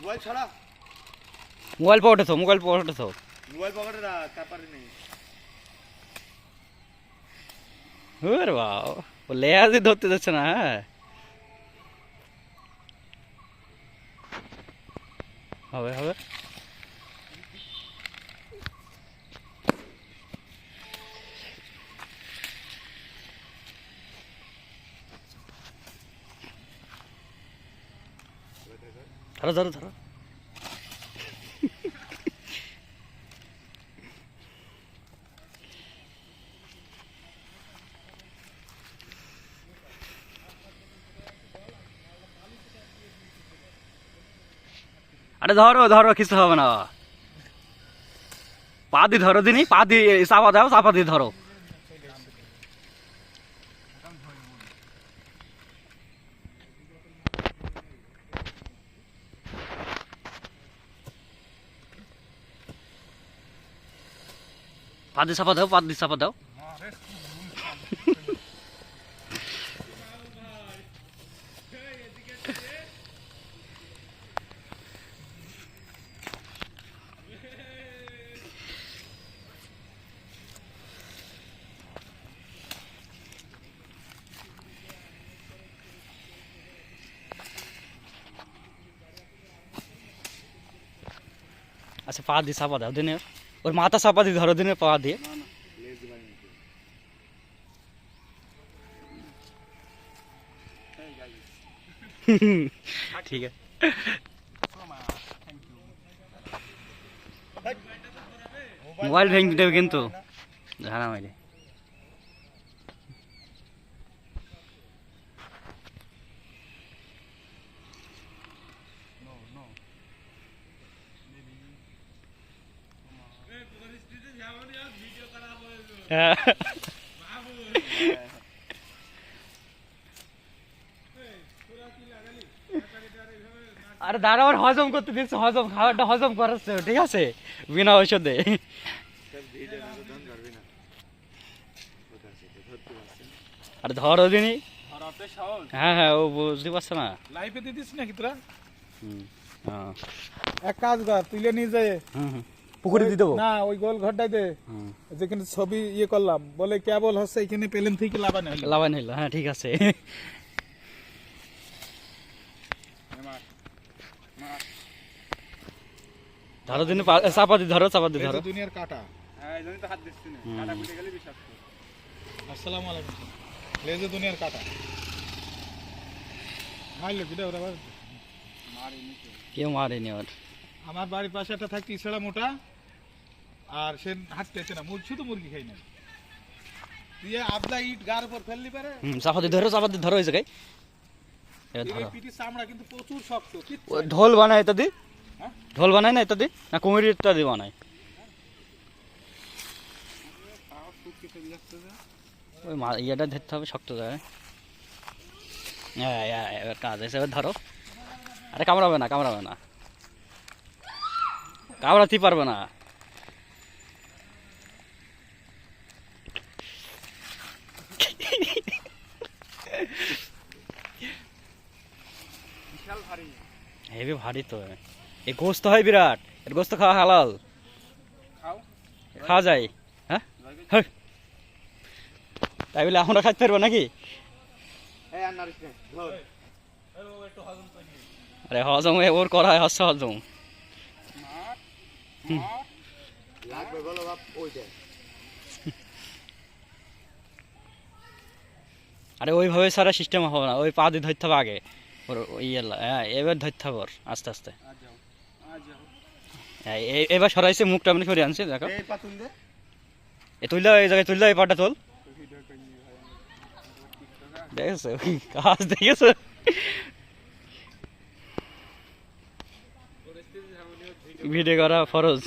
Mobile ছাড়া? Mobile পকেটে থো mobile পকেটে থো। মোবাইল পকেটে রাখ তারপরে নেই। হুর বাও ও লেয়াজই ধরতে যাচ্ছে না হ্যাঁ? হবে হবে। ধরো ধরো ধরো আরে ধরো ধরো কিছু হবে না পা দিয়ে ধরো দিনি পা দিয়ে চাপা দাও চাপা দিয়ে ধরো পা দিয়ে চাপা দাও পা দিয়ে চাপা দাও। আচ্ছা পা দিয়ে চাপা দাও দিনে ওর মাথা চাপা দিয়ে ধরো দিনে পা দিয়ে ঠিক আছে মোবাইল ভেঙে দেবে কিন্তু ঝাড়া মাইলে হ্যাঁ আরে দাঁড়া ওর হজম করতে দিচ্ছে হজম খাবারটা হজম করাচ্ছে ঠিক আছে? বিনা ঔষধে। আর ধরো দিনই আর আপনি সহজ হ্যাঁ হ্যাঁ ও বুঝতে পারছে না। লাইফে দিয়ে দিস নাকি তোরা? হুম, হ্যাঁ, এক কাজ কর তুইলে নিয়ে যায় হুম, হুম। পুকুরে দিয়ে দেবো? না ওই গোল ঘরটাই দে। যেখানে ছবি ইয়ে করলাম বলে কেবল হচ্ছে এখানে পেলেন থেকে লাভানো হলো। লাভান হইল হ্যাঁ ঠিক আছে। ধরো দিনে চাপা দিয়ে ধরো চাপা এই ধরো। দুনিয়ার কাটা। হ্যাঁ এই তো হাত দিচ্ছি না। কাটা ফুটে গেলে বিষাক্ত। আসসালামু আলাইকুম। লেজে দুনিয়ার কাটা। মারলো কি ওরা আবার? কেউ মারেনি ওর। আমার বাড়ির পাশে একটা থাকতে ইসড়া মোটা। আর সে হাঁটতেছে না। শুধু মুরগি খাই না দিয়ে ইট গার উপর ফেললি পারে। ধরো ধরো ধরো। চামড়া কিন্তু প্রচুর শক্ত ঢোল বানায় হ্যাঁ? ঢোল বানায় না না কুমির বানায়। ওই ইয়েটা ধরতে হবে শক্ত যায় হ্যাঁ হ্যাঁ এবার কাজ আছে এবার ধরো। আরে কামড়াবে না কামড়াবে না। কামড়াতেই পারবে না বিশাল ভারী হেভি ভারী তো এই গোস্ত হয় বিরাট। এর গোস্ত খাওয়া হালাল। খাও। খাওয়া যায়। হ্যাঁ? হ্যাঁ। তাই বলে আমরা খাইতে পারব নাকি? এই আর হজম ওর করা হয় হচ্ছে হজম। আরে ওইভাবে সারা সিস্টেম হবে না। ওই পা দিয়ে ধরতে হবে আগে। ওর ইয়ে হ্যাঁ এবার ধরতে হবে আস্তে আস্তে। হ্যাঁ এবার সরাইছে মুখটা আমি সরিয়ে আনছি দেখো। এ তুললে এই জায়গায় তুললে এই পাটা তোল। দেখেছ? কাজ দেখেছ? ভিডিও করা ফরজ।